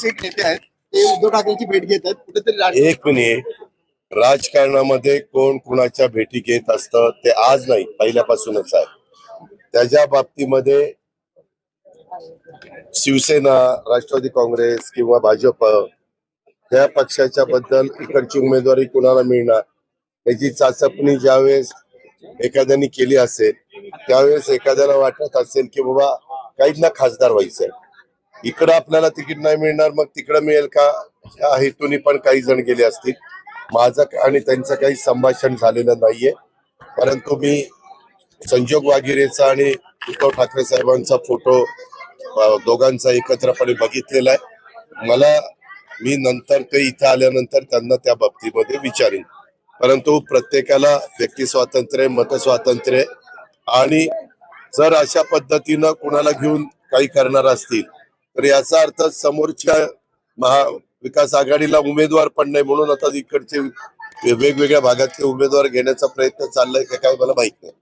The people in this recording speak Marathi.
पक्षाचे एक नेते आहेत. ते उद्धव ठाकरेंची भेट घेत आहेत. कुठेतरी राज- एक मिनिट. राजकारणामध्ये कोण कुणाच्या भेटी घेत असतं ते आज नाही पहिल्यापासूनच आहे. त्याच्या बाबतीमध्ये शिवसेना राष्ट्रवादी काँग्रेस किंवा भाजप या पक्षाच्या बद्दल इकडची उमेदवारी कुणाला मिळणार? याची चाचपणी ज्यावेळेस एखाद्याने केली असेल त्यावेळेस एखाद्याला वाटत असेल की बाबा काहींना खासदार व्हायचंय. इकडं आपल्याला तिकीट नाही मिळणार मग तिकडं मिळेल का? या हेतूने पण काही जण गेले असतील. माझं आणि त्यांचं काही संभाषण झालेलं नाहीये. परंतु मी संजोग वागिरेचा आणि उद्धव ठाकरे साहेबांचा फोटो दोघांचा एकत्रपणे बघितलेला आहे. मला मी नंतर ते इथं आल्यानंतर त्यांना त्या बाबतीमध्ये विचारेन. परंतु प्रत्येकाला व्यक्ती स्वातंत्र्य मत स्वातंत्र्य आणि जर अशा पद्धतीनं कुणाला घेऊन काही करणार असतील तर याचा अर्थ समोरच्या महाविकास आघाडीला उमेदवार पण नाही म्हणून आता इकडचे वेगवेगळ्या भागातले उमेदवार घेण्याचा प्रयत्न चाललाय काय मला माहीत नाही.